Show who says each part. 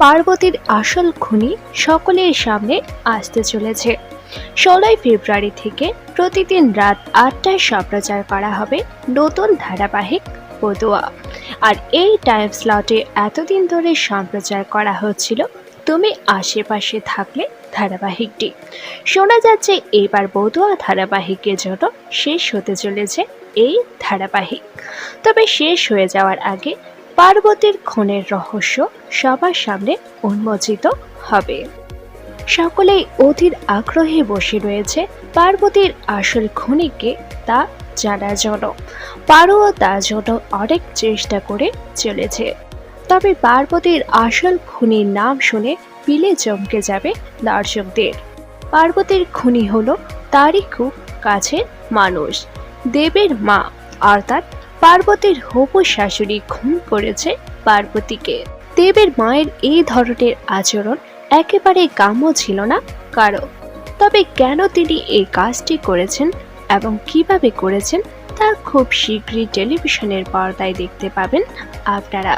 Speaker 1: পার্বতীর আসল খুনি সকলের সামনে আসতে চলেছে। ষোলোই ফেব্রুয়ারি থেকে প্রতিদিন রাত আটটায় সম্প্রচার করা হবে নতুন ধারাবাহিক পদুয়া আর এই টাইম স্লটে এতদিন ধরে সম্প্রচার করা হচ্ছিল, তুমি আশেপাশে থাকলে ধারাবাহিকটি। শোনা যাচ্ছে এবার বদুয়া ধারাবাহিকের জন্য শেষ হতে চলেছে এই ধারাবাহিক। তবে শেষ হয়ে যাওয়ার আগে পার্বতীর খুনের রহস্য সবার সামনে উন্মোচিত হবে। সকলেই অধীর আগ্রহে বসে রয়েছে পার্বতীর আসল খুনিকে তা জানার জন্য। পারোও তার জন্য অনেক চেষ্টা করে চলেছে। তবে পার্বতীর আসল খুনির নাম শুনে পিলে চমকে যাবে দর্শকদের। পার্বতীর খুনি হলো তারই খুব কাছের মানুষ, দেবের মা, অর্থাৎ পার্বতীর হবু শাশুড়ি খুন করেছে পার্বতীকে। দেবের মায়ের এই ধরনের আচরণ একেবারে কাম্য ছিল না কারও। তবে কেন তিনি এই কাজটি করেছেন এবং কীভাবে করেছেন তা খুব শীঘ্রই টেলিভিশনের পর্দায় দেখতে পাবেন আপনারা।